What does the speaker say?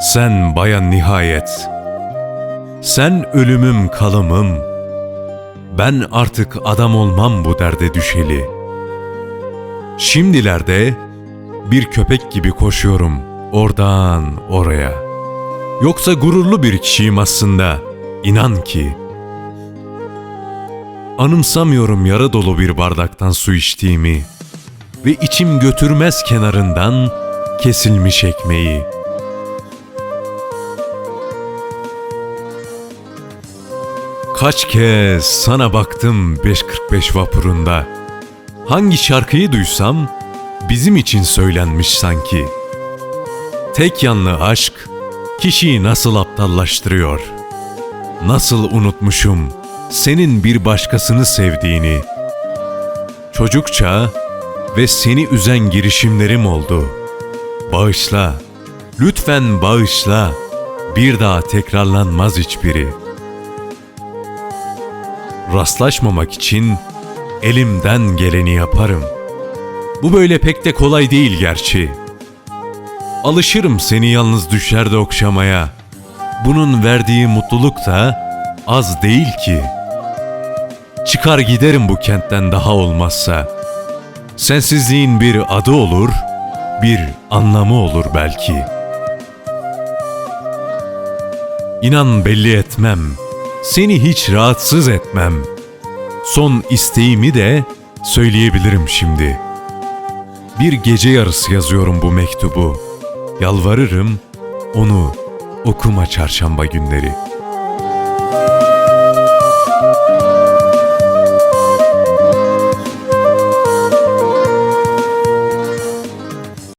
Sen bayan nihayet. Sen ölümüm kalımım. Ben artık adam olmam bu derde düşeli. Şimdilerde bir köpek gibi koşuyorum oradan oraya. Yoksa gururlu bir kişiyim aslında. İnan ki. Anımsamıyorum yarı dolu bir bardaktan su içtiğimi ve içim götürmez kenarından kesilmiş ekmeği. Kaç kez sana baktım 545 vapurunda. Hangi şarkıyı duysam bizim için söylenmiş sanki. Tek yanlı aşk kişiyi nasıl aptallaştırıyor. Nasıl unutmuşum senin bir başkasını sevdiğini. Çocukça ve seni üzen girişimlerim oldu. Bağışla, lütfen bağışla. Bir daha tekrarlanmaz hiçbiri. Rastlaşmamak için elimden geleni yaparım. Bu böyle pek de kolay değil gerçi. Alışırım seni yalnız düşlerde okşamaya. Bunun verdiği mutluluk da az değil ki. Çıkar giderim bu kentten daha olmazsa. Sensizliğin bir adı olur, bir anlamı olur belki. İnan belli etmem, seni hiç rahatsız etmem. Son isteğimi de söyleyebilirim şimdi. Bir gece yarısı yazıyorum bu mektubu. Yalvarırım onu okuma çarşamba günleri.''